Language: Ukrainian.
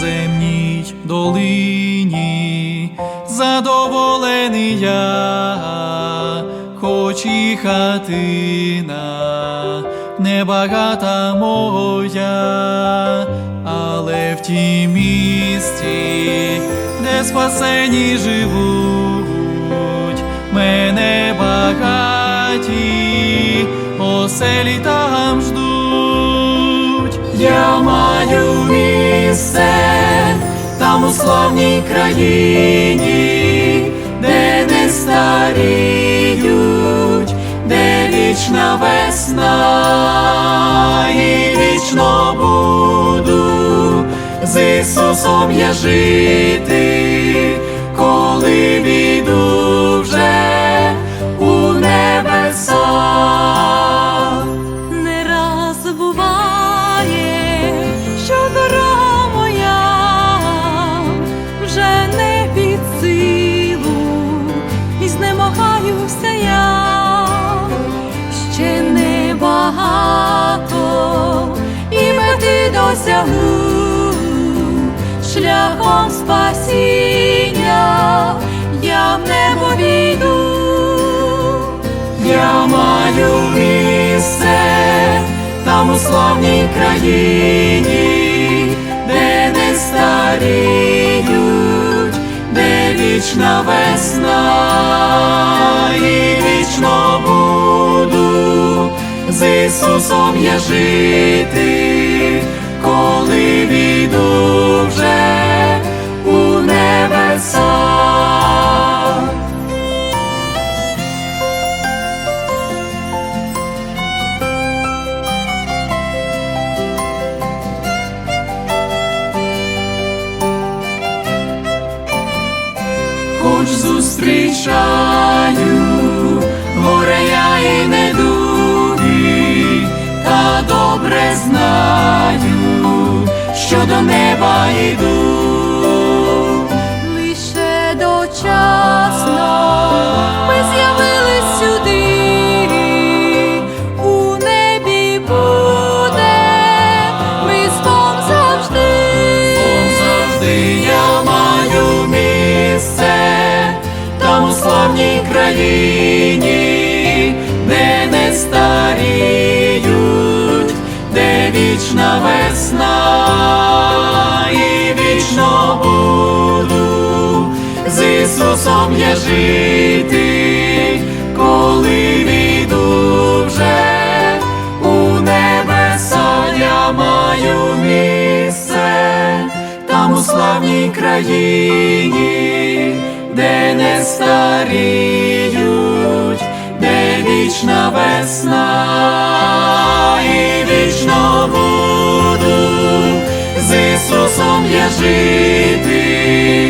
зеленій долині, задоволений я, хоч і хатина небагата моя, але в тій місті, де спасені живуть, мене багаті оселі там ждуть. Я маю місце там у славній країні, де не старіють, де вічна весна і вічно буду з Ісусом я жити, небагато, і мети досягну шляхом спасіння, я в небо війду. Я маю місце там у славній країні, де не старіють, де вічна весна з Ісусом я жити, коли війду вже у небеса. хоч зустрічаю горе я і недуги, та добре знаю, що до неба йду. Лише дочасно ми з'явились сюди, у небі буде містом завжди. Завжди я маю місце там у славній країні, де не вічна весна і вічно буду. З Ісусом я жити, коли війду вже у небеса я маю місце там у славній країні, де не старіють, де вічна весна я жити.